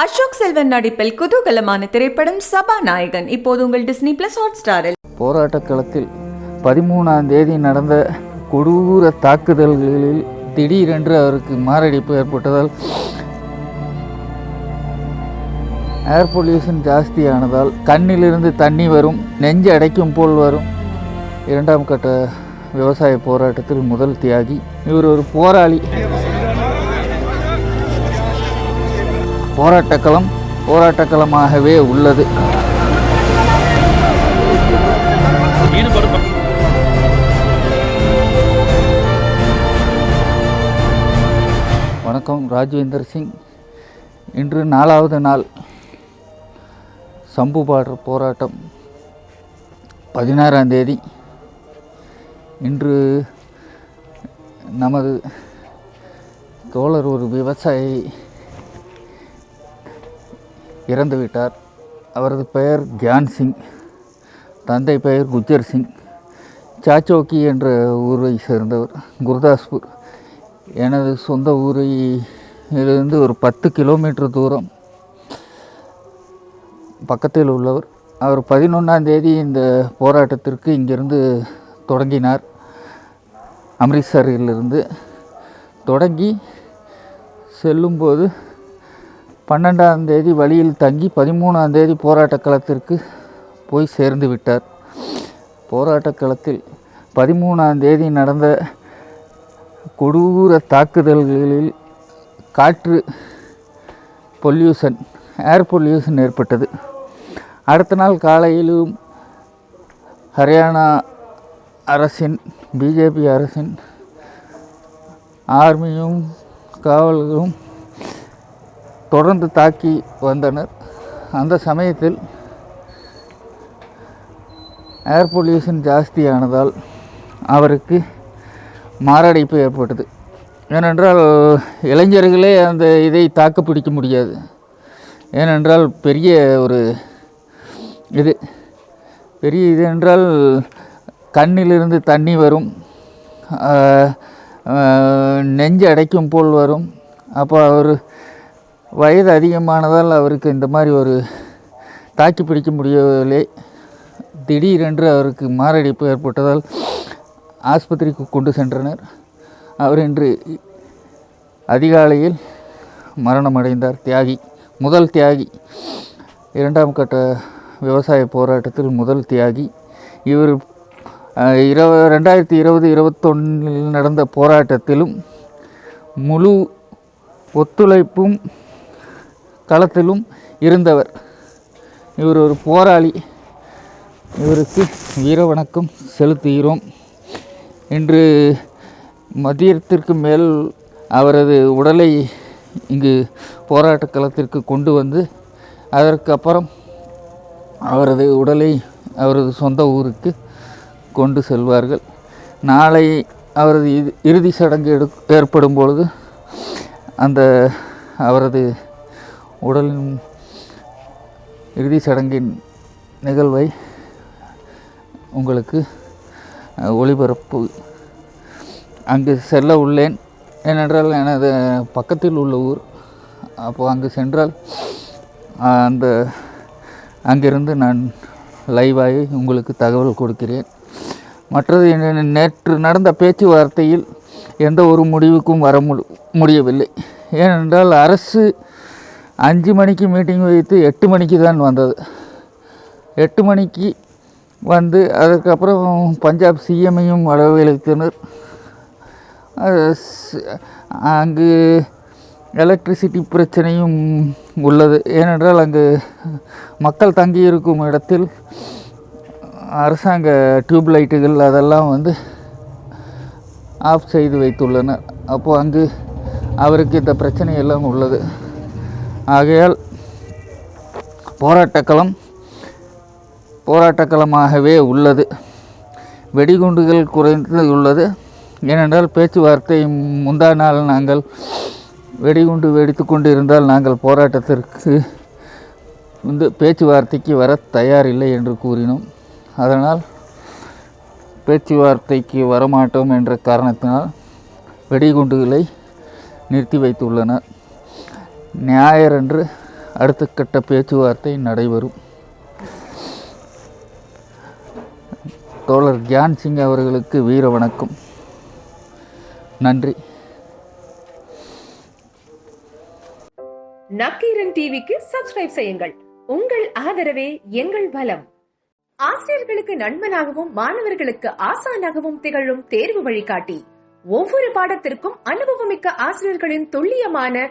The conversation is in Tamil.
அசோக் செல்வன் நடிப்பில் குதூகலமான திரைப்படம் சபாநாயகன். இப்போது உங்கள் டிஸ்னி பிளஸ் ஹாட் ஸ்டாரில் போராட்டக் களத்தில் பதிமூணாம் தேதி நடந்த கொடூர தாக்குதல்களில் திடீரென்று அவருக்கு மாரடைப்பு ஏற்பட்டதால் ஏர் பொல்யூஷன் ஜாஸ்தியானதால் கண்ணிலிருந்து தண்ணி வரும் நெஞ்சு அடைக்கும் போல் வரும். இரண்டாம் கட்ட விவசாய போராட்டத்தில் முதல் தியாகி இவர் ஒரு போராளி. போராட்டக்களம் போராட்டக்களமாகவே உள்ளது. வணக்கம் ராஜேந்தர் சிங். இன்று நாலாவது நாள். சம்பு பாடுற போராட்டம் பதினாறாம் தேதி. இன்று நமது தோழர் ஒரு விவசாயி இறந்துவிட்டார் அவரது பெயர் கியான் சிங். தந்தை பெயர் குஜர் சிங். சாச்சோக்கி என்ற ஊரை சேர்ந்தவர் குர்தாஸ்பூர். எனது சொந்த ஊரை இருந்து ஒரு பத்து கிலோமீட்டர் தூரம் பக்கத்தில் உள்ளவர். அவர் பதினொன்றாம் தேதி இந்த போராட்டத்திற்கு இங்கிருந்து தொடங்கினார். அம்ரித்சரிலிருந்து தொடங்கி செல்லும்போது பன்னெண்டாம் தேதி வழியில் தங்கி பதிமூணாம் தேதி போராட்ட களத்திற்கு போய் சேர்ந்து விட்டார். போராட்ட களத்தில் பதிமூணாம் தேதி நடந்த கொடூர தாக்குதல்களில் காற்று பொல்யூஷன் ஏர் பொல்யூஷன் ஏற்பட்டது. அடுத்த நாள் காலையிலும் ஹரியானா அரசின் பிஜேபி அரசின் ஆர்மியும் காவல்களும் தொடர்ந்து தாக்கி வந்தனர். அந்த சமயத்தில் ஏர் பொல்யூஷன் ஜாஸ்தியானதால் அவருக்கு மாரடைப்பு ஏற்பட்டது. ஏனென்றால் இளைஞர்களே அந்த இதை தாக்கு பிடிக்க முடியாது. ஏனென்றால் பெரிய ஒரு இது பெரிய இது என்றால் கண்ணிலிருந்து தண்ணி வரும் நெஞ்சு அடைக்கும் போல் வரும். அப்போ அவர் வயது அதிகமானதால் அவருக்கு இந்த மாதிரி ஒரு தாக்கி பிடிக்க முடியவில்லை. திடீரென்று அவருக்கு மாரடைப்பு ஏற்பட்டதால் ஆஸ்பத்திரிக்கு கொண்டு சென்றனர். அவர் இன்று அதிகாலையில் மரணமடைந்தார். தியாகி முதல் தியாகி. இரண்டாம் கட்ட விவசாய போராட்டத்தில் முதல் தியாகி. இவர் இரவ ரெண்டாயிரத்தி இருபது இருபத்தொன்னில் நடந்த போராட்டத்திலும் முழு ஒத்துழைப்பும் களத்திலும் இருந்தவர். இவர் ஒரு போராளி. இவருக்கு வீர வணக்கம் செலுத்துகிறோம். இன்று மதியத்திற்கு மேல் அவரது உடலை இங்கு போராட்ட களத்திற்கு கொண்டு வந்து அதற்கு அப்புறம் அவரது உடலை அவரது சொந்த ஊருக்கு கொண்டு செல்வார்கள். நாளை அவரது இறுதி சடங்கு எடு ஏற்படும் பொழுது அந்த அவரது உடலின் இறுதி சடங்கின் நிகழ்வை உங்களுக்கு ஒளிபரப்பு அங்கு செல்ல உள்ளேன். ஏனென்றால் எனது பக்கத்தில் உள்ள ஊர். அப்போது அங்கு சென்றால் அந்த அங்கிருந்து நான் லைவாகி உங்களுக்கு தகவல் கொடுக்கிறேன். மற்றது நேற்று நடந்த பேச்சுவார்த்தையில் எந்த ஒரு முடிவுக்கும் வர முடியவில்லை. ஏனென்றால் அரசு அஞ்சு மணிக்கு மீட்டிங் வைத்து எட்டு மணிக்கு தான் வந்தது. எட்டு மணிக்கு வந்து அதுக்கப்புறம் பஞ்சாப் சிஎம்ஐயும் வரவழைத்தனர் அங்கு எலக்ட்ரிசிட்டி பிரச்சனையும் உள்ளது. ஏனென்றால் அங்கு மக்கள் தங்கியிருக்கும் இடத்தில் அரசாங்க டியூப் லைட்டுகள் அதெல்லாம் வந்து ஆஃப் செய்து வைத்துள்ளனர். அப்போது அங்கு அவருக்கு இந்த பிரச்சனை எல்லாம் உள்ளது. ஆகையால் போராட்டக்களம் போராட்டக்களமாகவே உள்ளது. வெடிகுண்டுகள் குறைந்து உள்ளது. ஏனென்றால் பேச்சுவார்த்தை முந்தா நாள் நாங்கள் வெடிகுண்டு வெடித்து கொண்டு இருந்தால் நாங்கள் போராட்டத்திற்கு வந்து பேச்சுவார்த்தைக்கு வர தயாரில்லை என்று கூறினோம். அதனால் பேச்சுவார்த்தைக்கு வரமாட்டோம் என்ற காரணத்தினால் வெடிகுண்டுகளை நிறுத்தி வைத்துள்ளனர். ஞாயிறன்று அடுத்த கட்ட பேச்சுவார்த்தை நடைபெறும். தோழர் கியான் சிங் அவர்களுக்கு வீர வணக்கம். நன்றி. நக்கீரன் டிவிக்கு சப்ஸ்கிரைப் செய்யுங்கள். உங்கள் ஆதரவே எங்கள் பலம். ஆசிரியர்களுக்கு நண்பனாகவும் மாணவர்களுக்கு ஆசானாகவும் திகழும் தேர்வு வழிகாட்டி. ஒவ்வொரு பாடத்திற்கும் அனுபவமிக்க ஆசிரியர்களின் துல்லியமான